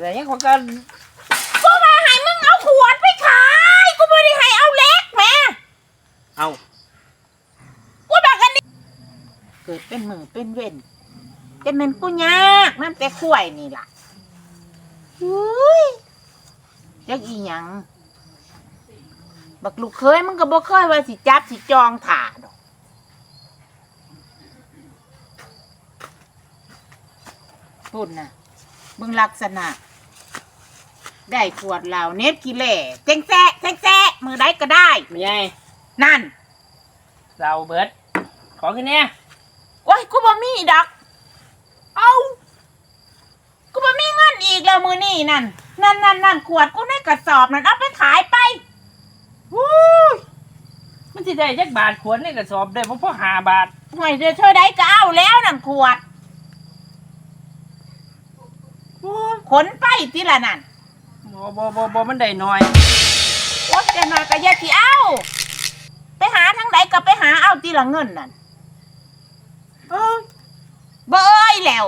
อะไรยังของกันกูมาให้มึงเอาขวดไปขาย กูไม่ได้ให้เอาเล็กแหม่เอากูบอกอันนี้เกิดเป็นมือเป็นเว้นจะเป็นกูยากนั่นแต่ข่วยนี่ล่ะอุ้ยจักอีหยังบักลูกเคยมึงก็บ่เคยว่าสิจับสิจองถ่าดอกพูดนะมึงลักษณะ ได้ขวดเหล่าเน็ตกิเล่เจ๊งแซะเจ๊งแซะมือใดก็ได้ ไม่ใช่นั่นเราเบิดขอขึ้นเนี่ยโอ้ยกูบ่มีดอก เอากูบ่มีเงินอีกแล้วมือนี่นั่นนั่นนั่นนั่นขวดกูในกระสอบนั่นเอาไปขายไปวู้ยมันสิได้จักบาทขวดในกระสอบได้เพราะพ่อหาบาทห่วยเดือเธอได้ก็เอาแล้วนั่นขวดวู้ยขนไปทีละนั่น บ่บ่บ่บ่มันได้น้อย โอ๊ยจะมาก็อยาที่เอาไปหาทางใดก็ไปหาเอาทีละเงินนั่นเอ้ยเบยแล้ว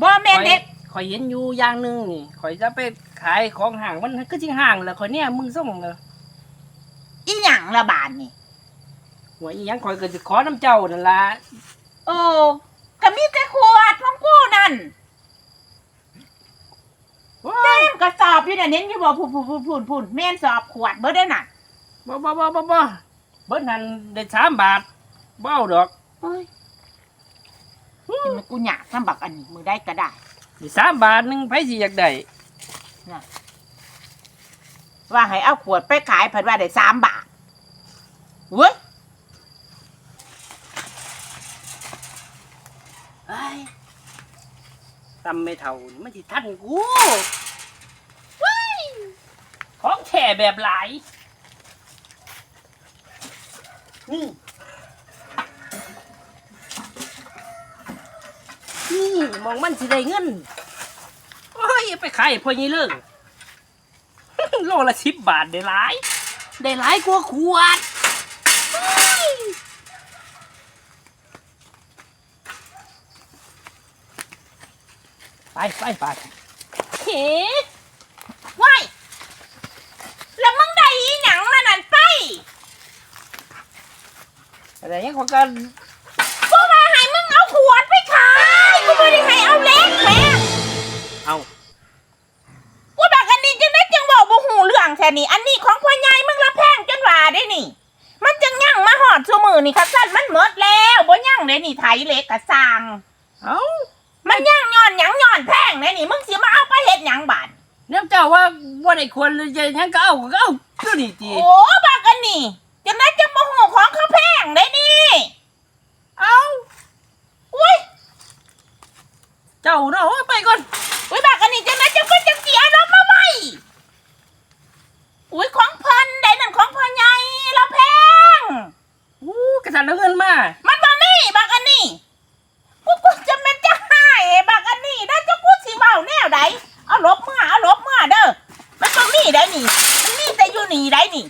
บ่แม่นเด็กข่อยเห็นอยู่อย่างหนึงนี่ข่อยจะไปขายของห่างมันก็จริงห่างแหล้วข่อยเนี่ยมึงส่งเลยอีหยังละบานนี่ หัวอีหยังข่อยก็สิขอน้ำเจ้านั่นล่ะโอ้ก็มีแต่ขวดของกูนั่น ว้า เต็ ย ม กระสอบอยู่น่ะเน้นอยู่บ่พูนพูนพูนพูนพูนแม่นสอบขวดเบิดได้อน่ะบ่บ่บ่บ่บ่เบิดนั่นได้สามบาทบ่เอาดอกเอ้ยนี่มันกูหยากทำบักอันนี้มือได้ก็ได้ได้สามบาทหนึงไผสิอยากได้ว่าให้เอาขวดไปขายเพันว่าได้สามบาทเว้ยเอ้ยตำไม่เท่านี่มันสิทันกูว้าย ของแท้แบบหลาย นี่ นี่มองมันสิได้เงิน โอ้ย ไปขายให้พ่อยี่เลิงโลละสิบบาทได้หลาย ได้หลายกว่าขวดเฮ้ยไปไปไปเฮ้ ว้ายแล้วมึงได้อีหยังมานั่นไป อะไรยังของกันกูมาให้มึงเอาขวดไปขายกูไม่ได้ให้เอาเล็กแหม่เอากูบอกอันนี้จังได้จังบอกบ่หูเรื่องแค่นี้ อันนี้ของพ่อใหญ่มึงละแพงจนว่าได้นี่ มันจังยั่งมาหอดชั่วมือนี่คัสั้นมันหมดแล้วบ่ยั่งเลยนี่ไถเล็กกะสร้างเอามันยั่งย้อนหยังย้อนแพงเลยนี่ มึงสิมาเอาไปเฮ็ดหยังบาดเนี่ยเจ้าว่าว่าได้ควรเลยจะยังก็เอาก็เอาก็นี่ตีโอ้บอกอันนี้จังได้จังบ่หูของเขาแพงเลยนี่ เอา อุ้ย เจ้าเนาะโอ้ยไปก่อนอุ้ยบอกอันนี้จังได้จังบ่จังสิเอารถมาไว้อุ้ยของเพิ่นได้นั่นของพ่อใหญ่ละแพงอู้กระสันเอาเงินมา มันบ่มีบักอันนี้กูกูจะเป็นจะหายบักอันนี้ได้จะกูสิเว้าแนวใดเอาลบเมื่อเอาลบเมื่อเด้อมันบ่มีได้นี่มันมีแต่อยู่นี่ได้นี่